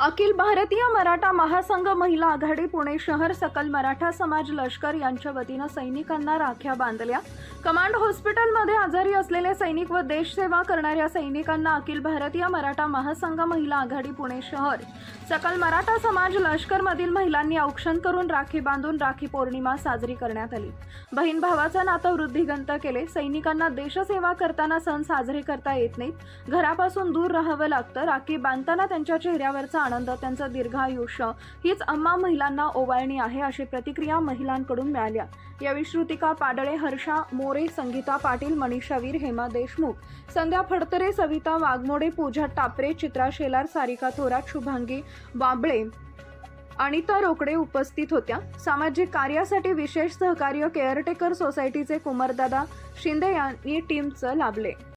अखिल भारतीय मराठा महासंघ महिला आघाडी पुणे शहर सकल मराठा समाज लष्कर यांच्या वतीनं सैनिकांना राख्या बांधल्या. कमांड हॉस्पिटलमध्ये आजारी असलेले सैनिक व देशसेवा करणाऱ्या सैनिकांना अखिल भारतीय मराठा महासंघ महिला आघाडी पुणे शहर सकल मराठा समाज लष्करमधील महिलांनी औक्षण करून राखी बांधून राखी पौर्णिमा साजरी करण्यात आली. बहीण भावाचं नातं वृद्धिगंत केले. सैनिकांना देशसेवा करताना सण साजरे करता येत नाहीत. घरापासून दूर राहावं लागतं. राखी बांधताना त्यांच्या चेहऱ्यावरचा आनंद त्यांचं दीर्घायुष्य हीच अम्मा महिलांना ओवाळणी आहे अशी प्रतिक्रिया महिलांकडून मिळाल्या. यावेळी श्रुतिका पाडळे हर्षा मोरे संगीता पाटील मनीषा वीर हेमा देशमुख संध्या फडतरे सविता वाघमोडे पूजा टापरे चित्रा शेलार सारिका थोरात शुभांगी बाबळे अनिता रोकडे उपस्थित होत्या. सामाजिक कार्यासाठी विशेष सहकार्य केअरटेकर सोसायटीचे कुमारदादा शिंदे यांनी टीमचं लाभले.